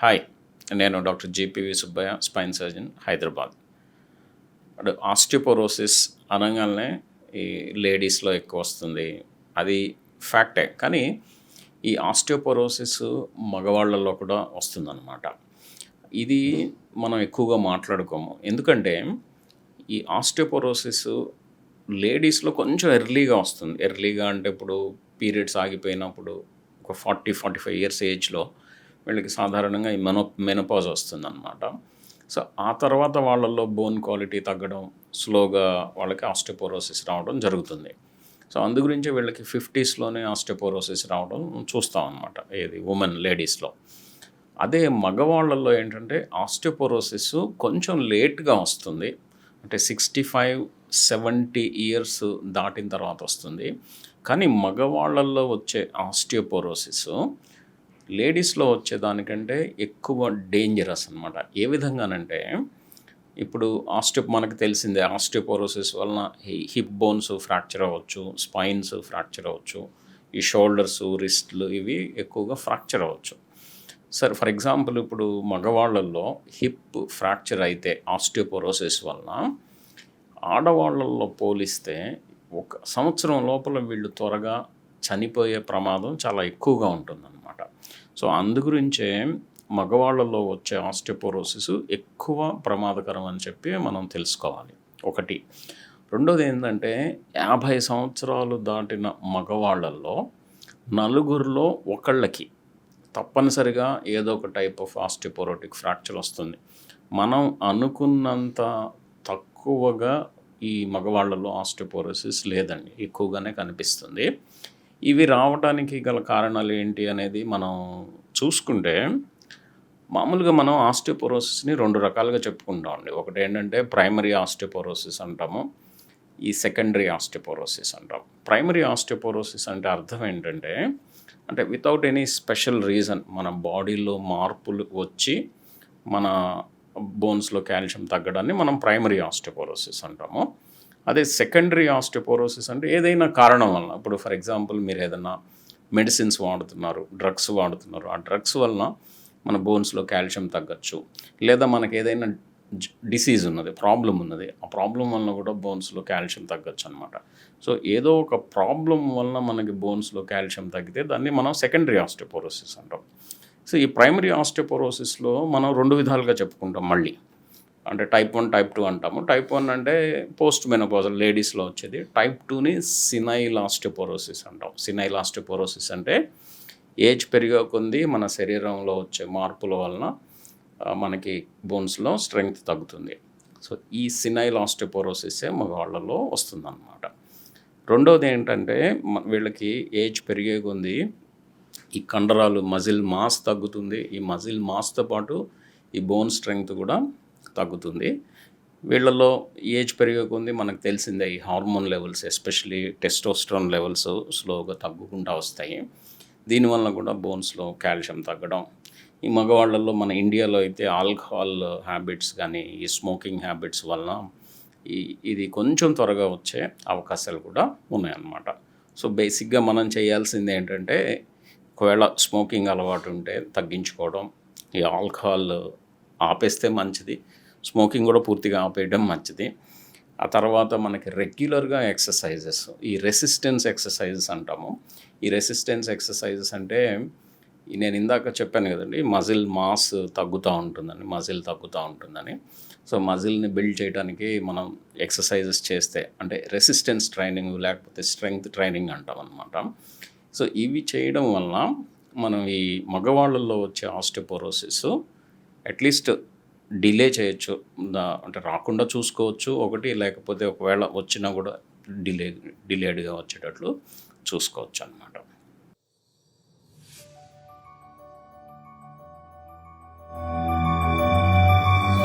Hi నేను doctor JPV Subbaiah spine surgeon Hyderabad. అంటే osteoporosis అనగానే ఈ లేడీస్లో ఎక్కువ వస్తుంది. అది ఫ్యాక్టే కానీ ఈ ఆస్టియోపోరోసిస్ మగవాళ్ళలో కూడా వస్తుందన్నమాట. ఇది మనం ఎక్కువగా మాట్లాడుకోము. ఎందుకంటే ఈ ఆస్టియోపోరోసిస్ లేడీస్లో కొంచెం ఎర్లీగా వస్తుంది. ఎర్లీగా అంటే ఇప్పుడు పీరియడ్స్ ఆగిపోయినప్పుడు ఒక ఫార్టీ ఫార్టీ ఫైవ్ ఇయర్స్ ఏజ్లో వీళ్ళకి సాధారణంగా ఈ మెనో మెనోపాజ్ వస్తుందన్నమాట. సో ఆ తర్వాత వాళ్ళల్లో బోన్ క్వాలిటీ తగ్గడం స్లోగా వాళ్ళకి ఆస్టిపోరోసిస్ రావడం జరుగుతుంది. సో అందు గురించి వీళ్ళకి ఫిఫ్టీస్లోనే ఆస్టిపోరోసిస్ రావడం చూస్తాం అనమాట ఏది ఉమెన్ లేడీస్లో అదే మగవాళ్ళల్లో ఏంటంటే ఆస్టిపోరోసిస్ కొంచెం లేట్గా వస్తుంది. అంటే సిక్స్టీ ఫైవ్ సెవెంటీ ఇయర్స్ దాటిన తర్వాత వస్తుంది. కానీ మగవాళ్ళల్లో వచ్చే ఆస్టియోపోరోసిస్ లేడీస్లో వచ్చేదానికంటే ఎక్కువ డేంజరస్ అనమాట ఏ విధంగానంటే ఇప్పుడు ఆస్టియో మనకు తెలిసిందే ఆస్టియోపోరోసిస్ వలన హిప్ బోన్స్ ఫ్రాక్చర్ అవ్వచ్చు స్పైన్స్ ఫ్రాక్చర్ అవ్వచ్చు ఈ షోల్డర్స్ రిస్ట్లు ఇవి ఎక్కువగా ఫ్రాక్చర్ అవ్వచ్చు. సరే ఫర్ ఎగ్జాంపుల్ ఇప్పుడు మగవాళ్ళల్లో హిప్ ఫ్రాక్చర్ అయితే ఆస్టియోపోరోసిస్ వలన ఆడవాళ్ళల్లో పోలిస్తే ఒక సంవత్సరం లోపల వీళ్ళు త్వరగా చనిపోయే ప్రమాదం చాలా ఎక్కువగా ఉంటుందన్నమాట. సో అందుగురించే మగవాళ్ళలో వచ్చే ఆస్టియోపోరోసిస్ ఎక్కువ ప్రమాదకరం అని చెప్పి మనం తెలుసుకోవాలి. ఒకటి. రెండోది ఏంటంటే యాభై సంవత్సరాలు దాటిన మగవాళ్ళల్లో నలుగురిలో ఒకళ్ళకి తప్పనిసరిగా ఏదో ఒక టైప్ ఆఫ్ ఆస్టిపోరోటిక్ ఫ్రాక్చర్ వస్తుంది. మనం అనుకున్నంత తక్కువగా ఈ మగవాళ్ళలో ఆస్టిపోరోసిస్ లేదండి. ఎక్కువగానే కనిపిస్తుంది. ఇవి రావడానికి గల కారణాలు ఏంటి అనేది మనం చూసుకుంటే మామూలుగా మనం ఆస్టియోపోరోసిస్ని రెండు రకాలుగా చెప్పుకుంటామండి ఒకటి ఏంటంటే ప్రైమరీ ఆస్టియోపోరోసిస్ అంటాము ఈ సెకండరీ ఆస్టియోపోరోసిస్ అంటాం. ప్రైమరీ ఆస్టియోపోరోసిస్ అంటే అర్థం ఏంటంటే అంటే వితౌట్ ఎనీ స్పెషల్ రీజన్ మన బాడీలో మార్పులు వచ్చి మన బోన్స్లో కాల్షియం తగ్గడాన్ని మనం ప్రైమరీ ఆస్టియోపోరోసిస్ అంటాము. అదే సెకండరీ ఆస్టియోపోరోసిస్ అంటే ఏదైనా కారణం వలన ఇప్పుడు ఫర్ ఎగ్జాంపుల్ మీరు ఏదైనా మెడిసిన్స్ వాడుతున్నారు డ్రగ్స్ వాడుతున్నారు ఆ డ్రగ్స్ వలన మన బోన్స్లో కాల్షియం తగ్గచ్చు. లేదా మనకి ఏదైనా డిసీజ్ ఉన్నది ప్రాబ్లం ఉన్నది ఆ ప్రాబ్లం వలన కూడా బోన్స్లో కాల్షియం తగ్గచ్చు అనమాట సో ఏదో ఒక ప్రాబ్లం వలన మనకి బోన్స్లో కాల్షియం తగ్గితే దాన్ని మనం సెకండరీ ఆస్టియోపోరోసిస్ అంటాం. సో ఈ ప్రైమరీ ఆస్టియోపోరోసిస్లో మనం రెండు విధాలుగా చెప్పుకుంటాం మళ్ళీ. అంటే టైప్ వన్ టైప్ టూ అంటాము. టైప్ వన్ అంటే పోస్ట్ మెనోపాజల్ లేడీస్లో వచ్చేది. టైప్ టూని సినైలాస్టిపోరోసిస్ అంటాం. సినైలాస్టిపోరోసిస్ అంటే ఏజ్ పెరిగే కొద్దీ మన శరీరంలో వచ్చే మార్పుల వలన మనకి బోన్స్లో స్ట్రెంగ్త్ తగ్గుతుంది. సో ఈ సినైల్ మగవాళ్ళలో వస్తుందన్నమాట. రెండోది ఏంటంటే వీళ్ళకి ఏజ్ పెరిగే కొంది ఈ కండరాలు మజిల్ మాస్ తగ్గుతుంది. ఈ మజిల్ మాస్తో పాటు ఈ బోన్ స్ట్రెంగ్త్ కూడా తగ్గుతుంది. వీళ్ళలో ఏజ్ పెరిగే కొంది మనకు తెలిసిందే ఈ hormone levels especially testosterone levels స్లోగా తగ్గుకుంటూ వస్తాయి. దీనివల్ల కూడా బోన్స్లో కాల్షియం తగ్గడం. ఈ మగవాళ్ళల్లో మన ఇండియాలో అయితే ఆల్కహాల్ హ్యాబిట్స్ కానీ ఈ స్మోకింగ్ హ్యాబిట్స్ వలన ఈ ఇది కొంచెం త్వరగా వచ్చే అవకాశాలు కూడా ఉన్నాయన్నమాట. సో బేసిక్గా మనం చేయాల్సింది ఏంటంటే ఒకవేళ స్మోకింగ్ అలవాటు ఉంటే తగ్గించుకోవడం. ఈ ఆల్కహాల్ ఆపేస్తే మంచిది. స్మోకింగ్ కూడా పూర్తిగా ఆపేయడం మంచిది. ఆ తర్వాత మనకి రెగ్యులర్గా ఎక్సర్సైజెస్ ఈ రెసిస్టెన్స్ ఎక్సర్సైజెస్ అంటాము. ఈ రెసిస్టెన్స్ ఎక్సర్సైజెస్ అంటే నేను ఇందాక చెప్పాను కదండి మజిల్ మాస్ తగ్గుతూ ఉంటుందని మజిల్ తగ్గుతూ ఉంటుందని. సో మజిల్ని బిల్డ్ చేయడానికి మనం ఎక్సర్సైజెస్ చేస్తే అంటే రెసిస్టెన్స్ ట్రైనింగ్ లేకపోతే స్ట్రెంగ్త్ ట్రైనింగ్ అంటాం అనమాట సో ఇవి చేయడం వలన మనం ఈ మగవాళ్ళల్లో వచ్చే ఆస్టిపోరోసిస్ అట్లీస్ట్ డిలే చేయొచ్చు. అంటే రాకుండా చూసుకోవచ్చు. ఒకటి లేకపోతే ఒకవేళ వచ్చినా కూడా డిలే డిలేడ్గా వచ్చేటట్లు చూసుకోవచ్చు అనమాట